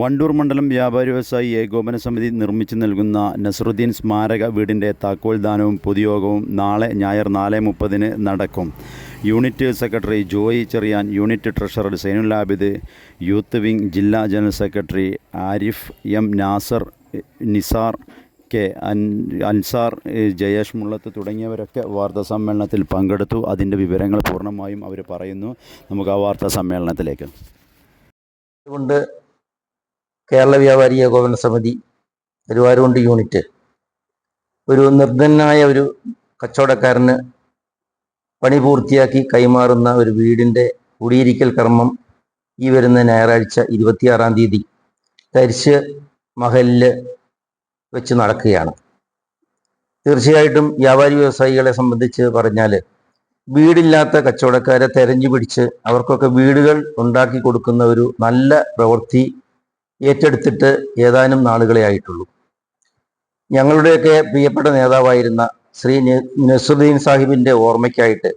വണ്ടൂർ മണ്ഡലം വ്യാപാരി വ്യവസായി ഏകോപന സമിതി നിർമ്മിച്ചു നൽകുന്ന നസറുദ്ദീൻ സ്മാരക വീടിന്റെ താക്കോൽ ദാനവും പൊതുയോഗവും നാളെ ഞായർ നാല് മുപ്പതിന് നടക്കും. Unit secretary Joy Cherian unit treasurer Zainul Abid youth wing ജില്ലാ general secretary Arif M Nasar Nisar K Ansar Jayesh Mullath തുടങ്ങിയവരൊക്കെ വാർത്താ സമ്മേളനത്തിൽ പങ്കെടുത്തു. അതിന്റെ വിവരങ്ങൾ പൂർണമായും അവർ പറയുന്നു. നമുക്ക് ആ വാർത്താ സമ്മേളനത്തിലേക്ക്. അതുകൊണ്ട് കേരള വ്യാപാരി ഏകോപന സമിതി തിരുവാരുകൊണ്ട് യൂണിറ്റ്. ഒരു നിർദ്ധനായ ഒരു കച്ചവടക്കാരന് പണി പൂർത്തിയാക്കി കൈമാറുന്ന ഒരു വീടിന്റെ കുടിയിരിക്കൽ കർമ്മം ഈ വരുന്ന ഞായറാഴ്ച ഇരുപത്തിയാറാം തീയതി തരിശ് മഹലിൽ വെച്ച് നടക്കുകയാണ്. തീർച്ചയായിട്ടും വ്യാപാരി വ്യവസായികളെ സംബന്ധിച്ച് പറഞ്ഞാൽ വീടില്ലാത്ത കച്ചവടക്കാരെ തെരഞ്ഞു പിടിച്ച് അവർക്കൊക്കെ വീടുകൾ ഉണ്ടാക്കി കൊടുക്കുന്ന ഒരു നല്ല പ്രവൃത്തി ഏറ്റെടുത്തിട്ട് ഏതാനും നാളുകളെ ആയിട്ടുള്ളൂ. ഞങ്ങളുടെയൊക്കെ പ്രിയപ്പെട്ട നേതാവായിരുന്ന ശ്രീ നസുദ്ദീൻ സാഹിബിന്റെ ഓർമ്മയ്ക്കായിട്ട്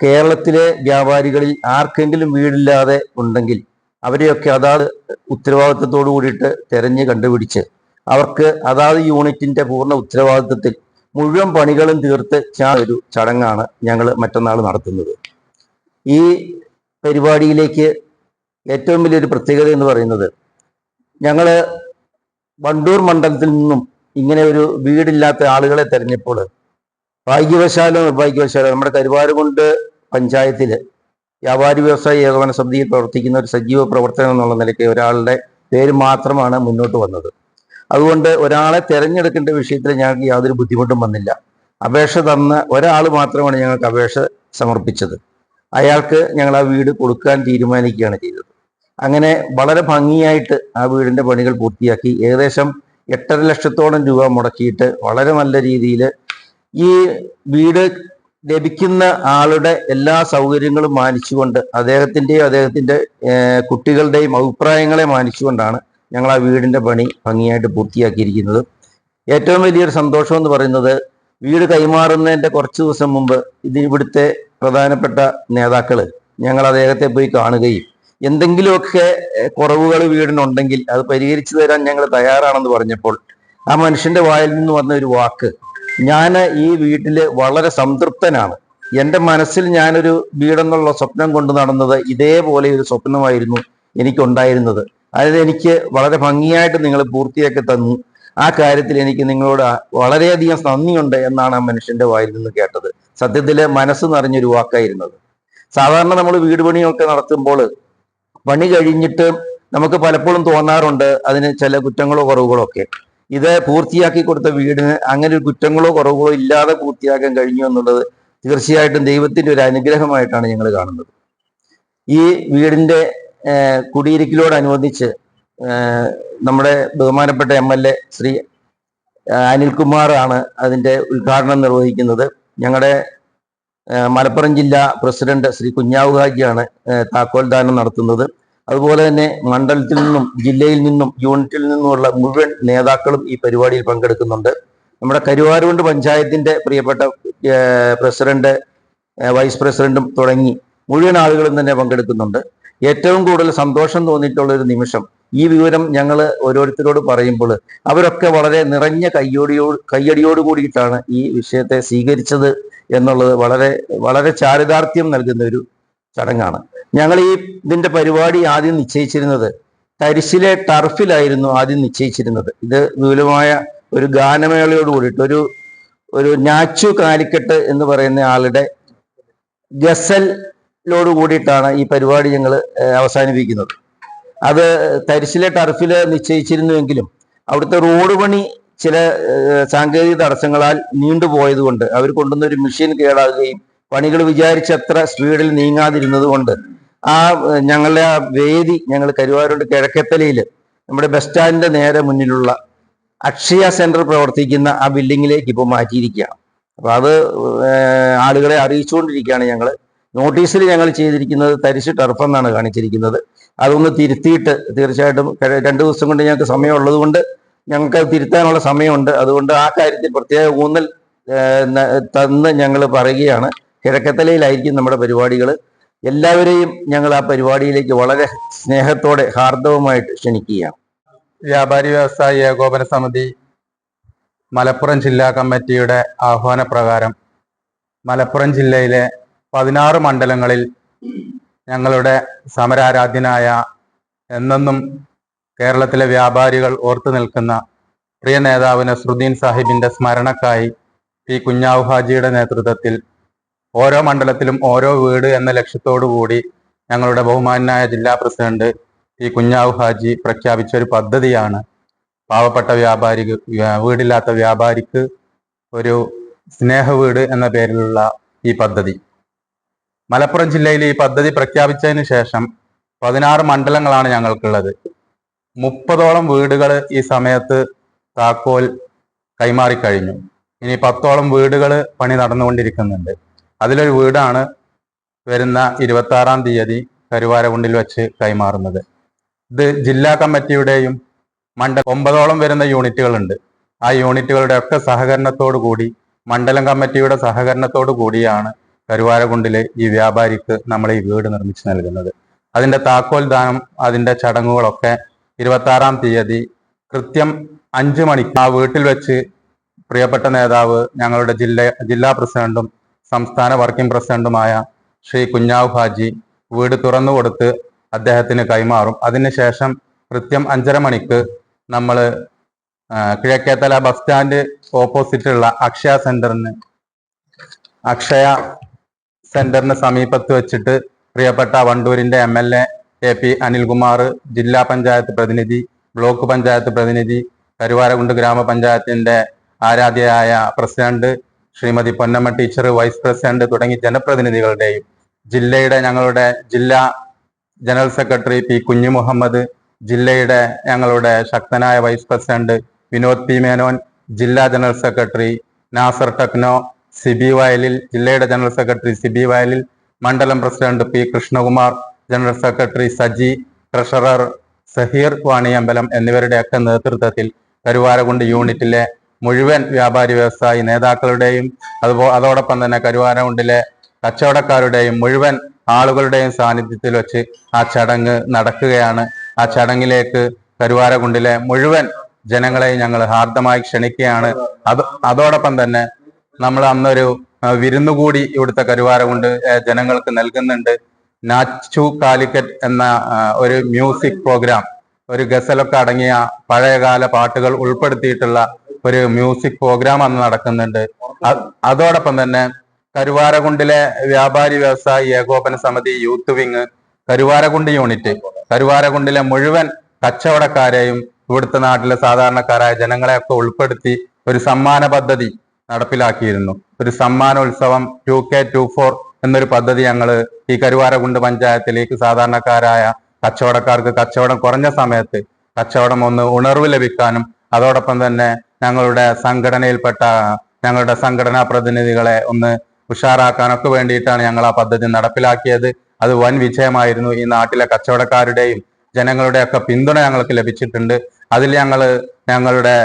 കേരളത്തിലെ വ്യാപാരികളിൽ ആർക്കെങ്കിലും വീടില്ലാതെ ഉണ്ടെങ്കിൽ അവരെയൊക്കെ അതാത് ഉത്തരവാദിത്തത്തോടു കൂടിയിട്ട് തെരഞ്ഞ് കണ്ടുപിടിച്ച് അവർക്ക് അതാത് യൂണിറ്റിന്റെ പൂർണ ഉത്തരവാദിത്തത്തിൽ മുഴുവൻ പണികളും തീർത്ത് ഒരു ചടങ്ങാണ് ഞങ്ങൾ മറ്റന്നാൾ നടത്തുന്നത്. ഈ പരിപാടിയിലേക്ക് ഏറ്റവും വലിയൊരു പ്രത്യേകത എന്ന് പറയുന്നത് ഞങ്ങൾ വണ്ടൂർ മണ്ഡലത്തിൽ നിന്നും ഇങ്ങനെ ഒരു വീടില്ലാത്ത ആളുകളെ തെരഞ്ഞപ്പോൾ ഭാഗ്യവശാലോ നിർഭാഗ്യവശാലോ നമ്മുടെ കരുവാരുകൊണ്ട് പഞ്ചായത്തിൽ വ്യാപാരി വ്യവസായ ഏകോപന സമിതിയിൽ പ്രവർത്തിക്കുന്ന ഒരു സജീവ പ്രവർത്തനം എന്നുള്ള നിലയ്ക്ക് ഒരാളുടെ പേര് മാത്രമാണ് മുന്നോട്ട് വന്നത്. അതുകൊണ്ട് ഒരാളെ തിരഞ്ഞെടുക്കേണ്ട വിഷയത്തിൽ ഞങ്ങൾക്ക് യാതൊരു ബുദ്ധിമുട്ടും വന്നില്ല. അപേക്ഷ തന്ന ഒരാൾ മാത്രമാണ് ഞങ്ങൾക്ക് അപേക്ഷ സമർപ്പിച്ചത്. അയാൾക്ക് ഞങ്ങൾ ആ വീട് കൊടുക്കാൻ തീരുമാനിക്കുകയാണ് ചെയ്തത്. അങ്ങനെ വളരെ ഭംഗിയായിട്ട് ആ വീടിന്റെ പണികൾ പൂർത്തിയാക്കി. ഏകദേശം എട്ടര ലക്ഷത്തോളം രൂപ മുടക്കിയിട്ട് വളരെ നല്ല രീതിയിൽ ഈ വീട് ലഭിക്കുന്ന ആളുടെ എല്ലാ സൗകര്യങ്ങളും മാനിച്ചുകൊണ്ട് അദ്ദേഹത്തിന്റെയും അദ്ദേഹത്തിന്റെ കുട്ടികളുടെയും അഭിപ്രായങ്ങളെ മാനിച്ചുകൊണ്ടാണ് ഞങ്ങൾ ആ വീടിന്റെ പണി ഭംഗിയായിട്ട് പൂർത്തിയാക്കിയിരിക്കുന്നത്. ഏറ്റവും വലിയൊരു സന്തോഷം എന്ന് പറയുന്നത് വീട് കൈമാറുന്നതിന്റെ കുറച്ച് ദിവസം മുമ്പ് ഇത് ഇവിടുത്തെ പ്രധാനപ്പെട്ട നേതാക്കൾ ഞങ്ങൾ അദ്ദേഹത്തെ പോയി കാണുകയും എന്തെങ്കിലുമൊക്കെ കുറവുകൾ വീടിനുണ്ടെങ്കിൽ അത് പരിഹരിച്ചു തരാൻ ഞങ്ങൾ തയ്യാറാണെന്ന് പറഞ്ഞപ്പോൾ ആ മനുഷ്യന്റെ വായിൽ നിന്ന് വന്ന ഒരു വാക്ക് ഞാൻ ഈ വീട്ടിൽ വളരെ സംതൃപ്തനാണ്. എന്റെ മനസ്സിൽ ഞാനൊരു വീടെന്നുള്ള സ്വപ്നം കൊണ്ട് നടന്നത് ഇതേപോലെ ഒരു സ്വപ്നമായിരുന്നു എനിക്കുണ്ടായിരുന്നത്. അതായത് എനിക്ക് വളരെ ഭംഗിയായിട്ട് നിങ്ങൾ പൂർത്തിയാക്കി തന്നു. ആ കാര്യത്തിൽ എനിക്ക് നിങ്ങളോട് വളരെയധികം നന്ദിയുണ്ട് എന്നാണ് ആ മനുഷ്യന്റെ വായിൽ നിന്ന് കേട്ടത്. സത്യത്തിൽ മനസ്സ് നിറഞ്ഞൊരു വാക്കായിരുന്നത് സാധാരണ നമ്മൾ വീട് പണിയൊക്കെ നടത്തുമ്പോൾ പണി കഴിഞ്ഞിട്ട് നമുക്ക് പലപ്പോഴും തോന്നാറുണ്ട് അതിന് ചില കുറ്റങ്ങളോ കുറവുകളോ ഒക്കെ. ഇത് പൂർത്തിയാക്കി കൊടുത്ത വീടിന് അങ്ങനെ ഒരു കുറ്റങ്ങളോ കുറവുകളോ ഇല്ലാതെ പൂർത്തിയാക്കാൻ കഴിഞ്ഞു എന്നുള്ളത് തീർച്ചയായിട്ടും ദൈവത്തിന്റെ ഒരു അനുഗ്രഹമായിട്ടാണ് ഞങ്ങൾ കാണുന്നത്. ഈ വീടിന്റെ കുടിയിരിക്കലോട് കുടിയിരിക്കലോടനുബന്ധിച്ച് നമ്മുടെ ബഹുമാനപ്പെട്ട എം എൽ എ ശ്രീ അനിൽകുമാറാണ് അതിന്റെ ഉദ്ഘാടനം നിർവഹിക്കുന്നത്. ഞങ്ങളുടെ മലപ്പുറം ജില്ലാ പ്രസിഡന്റ് ശ്രീ കുഞ്ഞാവു ഹാജിയാണ് താക്കോൽ ദാനം നടത്തുന്നത്. അതുപോലെ തന്നെ മണ്ഡലത്തിൽ നിന്നും ജില്ലയിൽ നിന്നും യൂണിറ്റിൽ നിന്നുമുള്ള മുഴുവൻ നേതാക്കളും ഈ പരിപാടിയിൽ പങ്കെടുക്കുന്നുണ്ട്. നമ്മുടെ കരുവാരുകൊണ്ട് പഞ്ചായത്തിന്റെ പ്രിയപ്പെട്ട പ്രസിഡന്റ് വൈസ് പ്രസിഡന്റും തുടങ്ങി മുഴുവൻ ആളുകളും തന്നെ പങ്കെടുക്കുന്നുണ്ട്. ഏറ്റവും കൂടുതൽ സന്തോഷം തോന്നിയിട്ടുള്ള ഒരു നിമിഷം ഈ വിവരം ഞങ്ങൾ ഓരോരുത്തരോട് പറയുമ്പോൾ അവരൊക്കെ വളരെ നിറഞ്ഞ കയ്യോടിയോട് കയ്യടിയോട് കൂടിയിട്ടാണ് ഈ വിഷയത്തെ സ്വീകരിച്ചത് എന്നുള്ളത് വളരെ വളരെ ചാരിതാർത്ഥ്യം നൽകുന്ന ഒരു ചടങ്ങാണ്. ഞങ്ങൾ ഈ ഇതിന്റെ പരിപാടി ആദ്യം നിശ്ചയിച്ചിരുന്നത് തരിശിലെ ടർഫിലായിരുന്നു ആദ്യം നിശ്ചയിച്ചിരുന്നത്. ഇത് വിപുലമായ ഒരു ഗാനമേളയോട് കൂടിയിട്ട് ഒരു ഒരു നാച്ചു കാലിക്കട്ട് എന്ന് പറയുന്ന ആളുടെ ഗസലോട് കൂടിയിട്ടാണ് ഈ പരിപാടി ഞങ്ങൾ അവസാനിപ്പിക്കുന്നത്. അത് തരിശിലെ ടർഫിൽ നിശ്ചയിച്ചിരുന്നുവെങ്കിലും അവിടുത്തെ റോഡ് പണി ചില സാങ്കേതിക തടസ്സങ്ങളാൽ നീണ്ടുപോയത് കൊണ്ട് അവർ കൊണ്ടുവന്ന ഒരു മെഷീൻ കേടാകുകയും പണികൾ വിചാരിച്ചത്ര സ്പീഡിൽ നീങ്ങാതിരുന്നത് കൊണ്ട് ആ ഞങ്ങളുടെ ആ വേദി ഞങ്ങൾ കരുവാരുണ്ട് കിഴക്കത്തലയിൽ നമ്മുടെ ബസ് സ്റ്റാൻഡിന്റെ നേരെ മുന്നിലുള്ള അക്ഷയ സെന്റർ പ്രവർത്തിക്കുന്ന ആ ബിൽഡിങ്ങിലേക്ക് ഇപ്പോൾ മാറ്റിയിരിക്കുകയാണ്. അപ്പൊ അത് ആളുകളെ അറിയിച്ചുകൊണ്ടിരിക്കുകയാണ് ഞങ്ങൾ നോട്ടീസിൽ ഞങ്ങൾ ചെയ്തിരിക്കുന്നത് തരിശ് ടർഫ് എന്നാണ് കാണിച്ചിരിക്കുന്നത്. അതൊന്ന് തിരുത്തിയിട്ട് തീർച്ചയായിട്ടും രണ്ട് ദിവസം കൊണ്ട് ഞങ്ങൾക്ക് സമയമുള്ളത് കൊണ്ട് ഞങ്ങൾക്ക് അത് തിരുത്താനുള്ള സമയമുണ്ട്. അതുകൊണ്ട് ആ കാര്യത്തിൽ പ്രത്യേക ഊന്നൽ തന്ന് ഞങ്ങൾ പറയുകയാണ്. കിഴക്കത്തലയിലായിരിക്കും നമ്മുടെ പരിപാടികൾ എല്ലാവരെയും ഞങ്ങൾ ആ പരിപാടിയിലേക്ക് വളരെ സ്നേഹത്തോടെ ഹാർദവുമായിട്ട് ക്ഷണിക്കുകയാണ്. വ്യാപാരി വ്യവസായി ഏകോപന സമിതി മലപ്പുറം ജില്ലാ കമ്മിറ്റിയുടെ ആഹ്വാനപ്രകാരം മലപ്പുറം ജില്ലയിലെ പതിനാറ് മണ്ഡലങ്ങളിൽ ഞങ്ങളുടെ സമരാരാധ്യനായ എന്നെന്നും കേരളത്തിലെ വ്യാപാരികൾ ഓർത്തു നിൽക്കുന്ന പ്രിയ നേതാവ് നസ്രുദ്ദീൻ സാഹിബിന്റെ സ്മരണക്കായി പി കുഞ്ഞാവു ഹാജിയുടെ നേതൃത്വത്തിൽ ഓരോ മണ്ഡലത്തിലും ഓരോ വീട് എന്ന ലക്ഷ്യത്തോടു കൂടി ഞങ്ങളുടെ ബഹുമാനായ ജില്ലാ പ്രസിഡന്റ് പി കുഞ്ഞാവു ഹാജി പ്രഖ്യാപിച്ച ഒരു പദ്ധതിയാണ്. പാവപ്പെട്ട വ്യാപാരിക്ക് വീടില്ലാത്ത വ്യാപാരിക്ക് ഒരു സ്നേഹ വീട് എന്ന പേരിലുള്ള ഈ പദ്ധതി. മലപ്പുറം ജില്ലയിൽ ഈ പദ്ധതി പ്രഖ്യാപിച്ചതിന് ശേഷം പതിനാറ് മണ്ഡലങ്ങളാണ് ഞങ്ങൾക്കുള്ളത്. മുപ്പതോളം വീടുകൾ ഈ സമയത്ത് താക്കോൽ കൈമാറിക്കഴിഞ്ഞു ഇനി പത്തോളം വീടുകൾ പണി നടന്നുകൊണ്ടിരിക്കുന്നുണ്ട്. അതിലൊരു വീടാണ് വരുന്ന ഇരുപത്തി ആറാം തീയതി കരുവാരകുണ്ടിൽ വെച്ച് കൈമാറുന്നത്. ഇത് ജില്ലാ കമ്മിറ്റിയുടെയും മണ്ഡല ഒമ്പതോളം വരുന്ന യൂണിറ്റുകളുണ്ട്. ആ യൂണിറ്റുകളുടെ ഒക്കെ സഹകരണത്തോടു കൂടി മണ്ഡലം കമ്മിറ്റിയുടെ സഹകരണത്തോടു കൂടിയാണ് കരുവാരകുണ്ടിലെ ഈ വ്യാപാരിക്ക് നമ്മൾ ഈ വീട് നിർമ്മിച്ചു നൽകുന്നത്. അതിന്റെ താക്കോൽ ദാനം അതിന്റെ ചടങ്ങുകളൊക്കെ ഇരുപത്തി ആറാം തീയതി കൃത്യം അഞ്ചു മണിക്ക് ആ വീട്ടിൽ വെച്ച് പ്രിയപ്പെട്ട നേതാവ് ഞങ്ങളുടെ ജില്ല ജില്ലാ പ്രസിഡന്റും സംസ്ഥാന വർക്കിംഗ് പ്രസിഡന്റുമായ ശ്രീ കുഞ്ഞാവ് ഹാജി വീട് തുറന്നു കൊടുത്ത് അദ്ദേഹത്തിന് കൈമാറും. അതിനുശേഷം കൃത്യം അഞ്ചര മണിക്ക് നമ്മൾ കിഴക്കേത്തല ബസ് സ്റ്റാൻഡ് ഓപ്പോസിറ്റുള്ള അക്ഷയ സെന്ററിന് അക്ഷയ സെന്ററിന് സമീപത്ത് വെച്ചിട്ട് പ്രിയപ്പെട്ട വണ്ടൂരിന്റെ M L A A P Anilkumar ജില്ലാ പഞ്ചായത്ത് പ്രതിനിധി ബ്ലോക്ക് പഞ്ചായത്ത് പ്രതിനിധി കരുവാരകുണ്ട് ഗ്രാമപഞ്ചായത്തിന്റെ ആരാധ്യയായ president Shrimati Ponnamma teacher vice president തുടങ്ങി ജനപ്രതിനിധികളുടെയും ജില്ലയുടെ ഞങ്ങളുടെ ജില്ലാ ജനറൽ സെക്രട്ടറി പി കുഞ്ഞു മുഹമ്മദ് ജില്ലയുടെ ഞങ്ങളുടെ ശക്തനായ vice president Vinod P Menon ജില്ലാ general secretary Nasar techno Sibi Vayalil ജില്ലയുടെ ജനറൽ സെക്രട്ടറി സിബി വയലിൽ മണ്ഡലം president P Krishnakumar general secretary Saji treasurer Saheer Vaniyambalam എന്നിവരുടെയൊക്കെ നേതൃത്വത്തിൽ കരുവാരകുണ്ട് യൂണിറ്റിലെ മുഴുവൻ വ്യാപാരി വ്യവസായി നേതാക്കളുടെയും അതുപോ അതോടൊപ്പം തന്നെ കരുവാരകുണ്ടിലെ കച്ചവടക്കാരുടെയും മുഴുവൻ ആളുകളുടെയും സാന്നിധ്യത്തിൽ വെച്ച് ആ ചടങ്ങ് നടക്കുകയാണ്. ആ ചടങ്ങിലേക്ക് കരുവാരകുണ്ടിലെ മുഴുവൻ ജനങ്ങളെയും ഞങ്ങൾ ഹാർദമായി ക്ഷണിക്കുകയാണ്. അത് അതോടൊപ്പം തന്നെ നമ്മൾ അന്നൊരു വിരുന്നു കൂടി ഇവിടുത്തെ കരുവാര കൊണ്ട് ജനങ്ങൾക്ക് നൽകുന്നുണ്ട്. നാച്ചു കാലിക്കറ്റ് എന്ന ഒരു മ്യൂസിക് പ്രോഗ്രാം ഒരു ഗസലൊക്കെ അടങ്ങിയ പഴയകാല പാട്ടുകൾ ഉൾപ്പെടുത്തിയിട്ടുള്ള ഒരു മ്യൂസിക് പ്രോഗ്രാം അന്ന് നടക്കുന്നുണ്ട്. അതോടൊപ്പം തന്നെ കരുവാരകുണ്ടിലെ Vyapari Vyavasayi Ekopana Samithi youth wing Karuvarakundu unit കരുവാരകുണ്ടിലെ മുഴുവൻ കച്ചവടക്കാരെയും ഇവിടുത്തെ നാട്ടിലെ സാധാരണക്കാരായ ജനങ്ങളെയൊക്കെ ഉൾപ്പെടുത്തി ഒരു സമ്മാന പദ്ധതി നടപ്പിലാക്കിയിരുന്നു. ഒരു സമ്മാനോത്സവം ടു കെ ടു ഫോർ എന്നൊരു പദ്ധതി ഞങ്ങൾ ഈ കരുവാരകുണ്ട് പഞ്ചായത്തിലേക്ക് സാധാരണക്കാരായ കച്ചവടക്കാർക്ക് കച്ചവടം കുറഞ്ഞ സമയത്ത് കച്ചവടം ഒന്ന് ഉണർവ് ലഭിക്കാനും അതോടൊപ്പം തന്നെ ഞങ്ങളുടെ സംഘടനയിൽപ്പെട്ട ഞങ്ങളുടെ സംഘടനാ പ്രതിനിധികളെ ഒന്ന് ഉഷാറാക്കാനൊക്കെ വേണ്ടിയിട്ടാണ് ഞങ്ങൾ ആ പദ്ധതി നടപ്പിലാക്കിയത്. അത് വൻ വിജയമായിരുന്നു. ഈ നാട്ടിലെ കച്ചവടക്കാരുടെയും ജനങ്ങളുടെയൊക്കെ പിന്തുണ ഞങ്ങൾക്ക് ലഭിച്ചിട്ടുണ്ട്. അതിൽ ഞങ്ങൾ ഞങ്ങളുടെ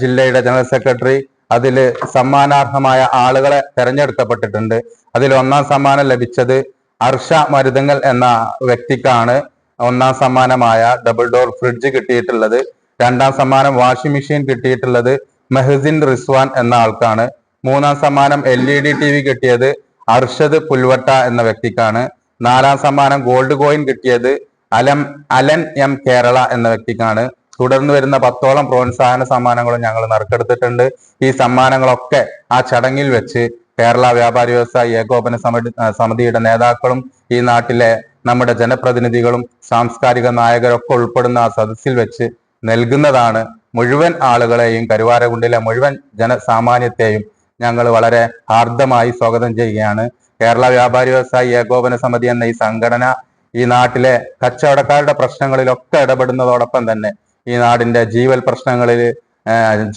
ജില്ലയുടെ ജനറൽ സെക്രട്ടറി അതിൽ സമ്മാനാർഹമായ ആളുകളെ തെരഞ്ഞെടുക്കപ്പെട്ടിട്ടുണ്ട്. അതിൽ ഒന്നാം സമ്മാനം ലഭിച്ചത് അർഷ മരുതങ്ങൾ എന്ന വ്യക്തിക്കാണ് ഒന്നാം സമ്മാനമായ ഡബിൾ ഡോർ ഫ്രിഡ്ജ് കിട്ടിയിട്ടുള്ളത്. രണ്ടാം സമ്മാനം വാഷിംഗ് മെഷീൻ കിട്ടിയിട്ടുള്ളത് മെഹസിൻ റിസ്വാൻ എന്ന ആൾക്കാണ്. മൂന്നാം സമ്മാനം L E D T V കിട്ടിയത് അർഷദ് പുൽവട്ട എന്ന വ്യക്തിക്കാണ്. നാലാം സമ്മാനം ഗോൾഡ് കോയിൻ കിട്ടിയത് അലം അലൻ എം കേരള എന്ന വ്യക്തിക്കാണ്. തുടർന്ന് വരുന്ന പത്തോളം പ്രോത്സാഹന സമ്മാനങ്ങളും ഞങ്ങൾ നറുക്കെടുത്തിട്ടുണ്ട്. ഈ സമ്മാനങ്ങളൊക്കെ ആ ചടങ്ങിൽ വെച്ച് കേരള വ്യാപാരി വ്യവസായി ഏകോപന സമിതി സമിതിയുടെ നേതാക്കളും ഈ നാട്ടിലെ നമ്മുടെ ജനപ്രതിനിധികളും സാംസ്കാരിക നായകരൊക്കെ ഉൾപ്പെടുന്ന ആ സദസ്സിൽ വെച്ച് നൽകുന്നതാണ് മുഴുവൻ ആളുകളെയും കരുവാരകുണ്ടിലെ മുഴുവൻ ജനസാമാന്യത്തെയും ഞങ്ങൾ വളരെ ഹാർദമായി സ്വാഗതം ചെയ്യുകയാണ്. കേരള വ്യാപാരി വ്യവസായി ഏകോപന സമിതി എന്ന ഈ സംഘടന ഈ നാട്ടിലെ കച്ചവടക്കാരുടെ പ്രശ്നങ്ങളിലൊക്കെ ഇടപെടുന്നതോടൊപ്പം തന്നെ ഈ നാടിന്റെ ജീവൽ പ്രശ്നങ്ങളിൽ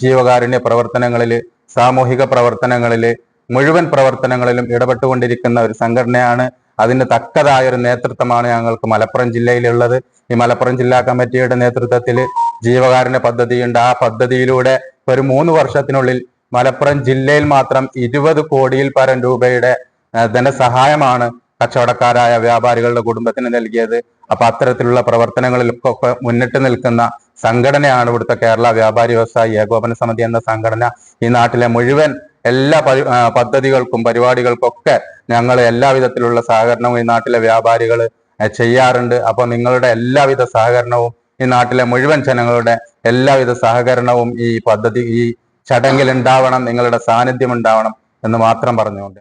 ജീവകാരുണ്യ പ്രവർത്തനങ്ങളിൽ സാമൂഹിക പ്രവർത്തനങ്ങളിൽ മുഴുവൻ പ്രവർത്തനങ്ങളിലും ഇടപെട്ടുകൊണ്ടിരിക്കുന്ന ഒരു സംഘടനയാണ്. അതിന് തക്കതായ ഒരു നേതൃത്വമാണ് ഞങ്ങൾക്ക് മലപ്പുറം ജില്ലയിലുള്ളത്. ഈ മലപ്പുറം ജില്ലാ കമ്മിറ്റിയുടെ നേതൃത്വത്തിൽ ജീവകാരുണ്യ പദ്ധതിയുണ്ട്. ആ പദ്ധതിയിലൂടെ ഒരു മൂന്ന് വർഷത്തിനുള്ളിൽ മലപ്പുറം ജില്ലയിൽ മാത്രം ഇരുപത് കോടിയിൽ പരം രൂപയുടെ ധനസഹായമാണ് കച്ചവടക്കാരായ വ്യാപാരികളുടെ കുടുംബത്തിന് നൽകിയത്. അപ്പൊ അത്തരത്തിലുള്ള പ്രവർത്തനങ്ങളിലൊക്കെ മുന്നിട്ട് നിൽക്കുന്ന സംഘടനയാണ് ഇവിടുത്തെ കേരള വ്യാപാരി വ്യവസായി ഏകോപന സമിതി എന്ന സംഘടന. ഈ നാട്ടിലെ മുഴുവൻ എല്ലാ പദ്ധതികൾക്കും പരിപാടികൾക്കൊക്കെ ഞങ്ങൾ എല്ലാവിധത്തിലുള്ള സഹകരണവും ഈ നാട്ടിലെ വ്യാപാരികൾ ചെയ്യാറുണ്ട്. അപ്പൊ നിങ്ങളുടെ എല്ലാവിധ സഹകരണവും ഈ നാട്ടിലെ മുഴുവൻ ജനങ്ങളുടെ എല്ലാവിധ സഹകരണവും ഈ പദ്ധതി ഈ ചടങ്ങിൽ ഉണ്ടാവണം നിങ്ങളുടെ സാന്നിധ്യം ഉണ്ടാവണം എന്ന് മാത്രം പറഞ്ഞുകൊണ്ട്